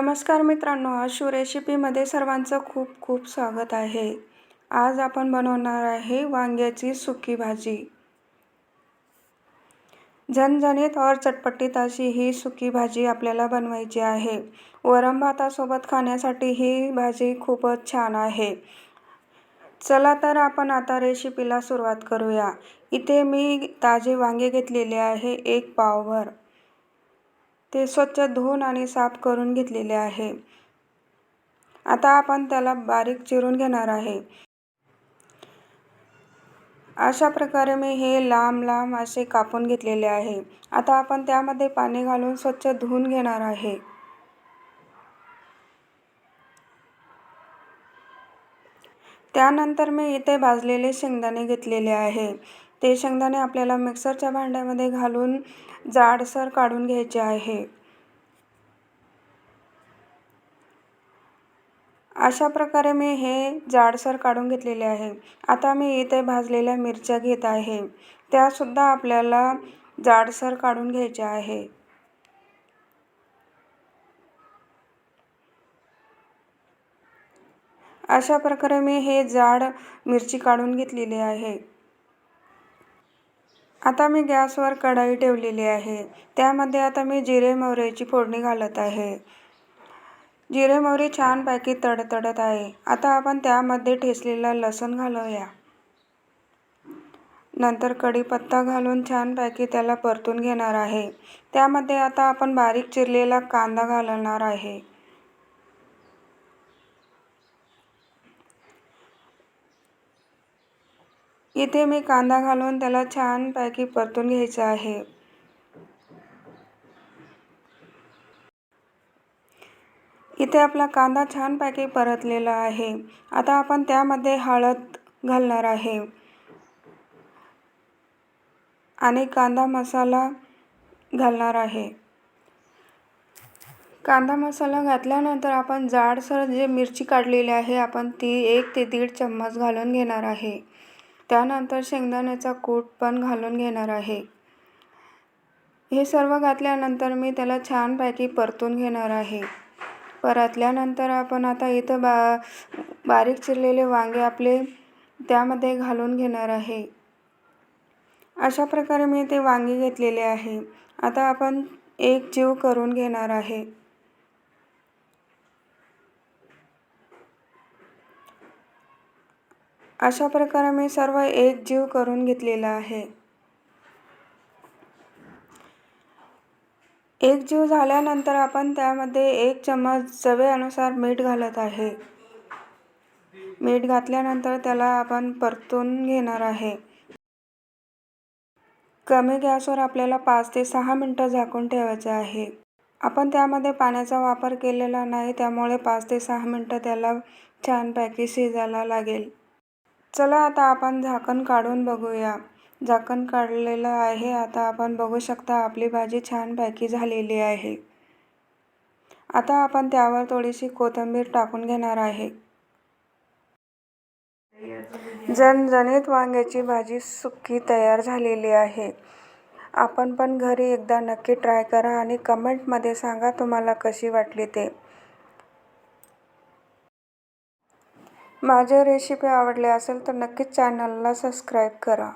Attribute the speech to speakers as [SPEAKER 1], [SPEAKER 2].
[SPEAKER 1] नमस्कार मित्रांनो आशू रेसिपीमध्ये सर्वांचं खूप खूप स्वागत आहे. आज आपण बनवणार आहे वांग्याची सुकी भाजी. झणझणीत और चटपटीत अशी ही सुकी भाजी आपल्याला बनवायची आहे. वरम भातासोबत खाण्यासाठी ही भाजी खूपच छान आहे. चला तर आपण आता रेसिपीला सुरुवात करूया. इथे मी ताजे वांगे घेतलेले आहे एक पावभर. ते स्वच्छ धुवून आणि साफ करून घेतलेले आहे. आता आपण त्याला बारीक चिरून घेणार आहे. अशा प्रकारे मी हे लांब लांब असे कापून घेतलेले आहे. आता आपण त्यामध्ये पाणी घालून स्वच्छ धुवून घेणार आहे. त्यानंतर मी इथे भाजलेले शेंगदाणे घेतलेले आहे. ते शेंगदाणे आपल्याला मिक्सरच्या भांड्यामध्ये घालून जाडसर काढून घ्यायचे आहे. अशा प्रकारे मी हे जाडसर काढून घेतलेले आहे. आता मी इथे भाजलेल्या मिरच्या घेत आहे. त्यासुद्धा आपल्याला जाडसर काढून घ्यायच्या आहे. अशा प्रकारे मी हे जाड मिरची काढून घेतलेली आहे. आता मी गॅसवर कढाई ठेवलेली आहे. त्यामध्ये आता मी जिरे मोहरीची फोडणी घालत आहे. जिरे मोहरी छानपैकी तडतडत आहे. आता आपण त्यामध्ये ठेचलेला लसूण घालूया. नंतर कढीपत्ता घालून छानपैकी त्याला परतून घेणार आहे. त्यामध्ये आता आपण बारीक चिरलेला कांदा घालणार आहे. इथे मी कांदा घालून त्याला छानपैकी परतून घ्यायचं आहे. इथे आपला कांदा छानपैकी परतलेला आहे. आता आपण त्यामध्ये हळद घालणार आहे. आणि कांदा मसाला घालणार आहे. कांदा मसाला घातल्यानंतर आपण जाडसर जे मिरची काढलेली आहे आपण ती एक ते दीड चम्मच घालून घेणार आहे. त्यानंतर शेंगदाण्याचा कूट पण घालून घेणार आहे. हे सर्व घातल्यानंतर मी त्याला छानपैकी परतून घेणार आहे. परतल्यानंतर आपण आता इथं बा बारीक चिरलेले वांगे आपले त्यामध्ये घालून घेणार आहे. अशा प्रकारे मी ते वांगे घेतलेले आहे. आता आपण एक जीव करून घेणार आहे. अशा प्रकारे मी सर्व एक जीव करून घेतलेला आहे. एक जीव झाल्यानंतर आपण त्यामध्ये एक चम्मच चवेनुसार मीठ घालत आहे. मीठ घातल्यानंतर त्याला आपण परतून घेणार आहे. कमी गॅसवर आपल्याला पाच ते सहा मिनटं झाकून ठेवायचे आहे. आपण त्यामध्ये पाण्याचा वापर केलेला नाही त्यामुळे पाच ते सहा मिनटं त्याला छानपैकी शिजायला लागेल. चला आता आपण झाकण काढून बघूया. झाकण काढलेलं आहे. आता आपण बघू शकता आपली भाजी छानपैकी झालेली आहे. आता आपण त्यावर थोडीशी कोथिंबीर टाकून घेणार आहे. जनजणीत वांग्याची भाजी सुक्की तयार झालेली आहे. आपण पण घरी एकदा नक्की ट्राय करा आणि कमेंटमध्ये सांगा तुम्हाला कशी वाटली ते. माझ्या रेसिपी आवडल्या असेल तर नक्कीच चॅनलला सबस्क्राईब करा.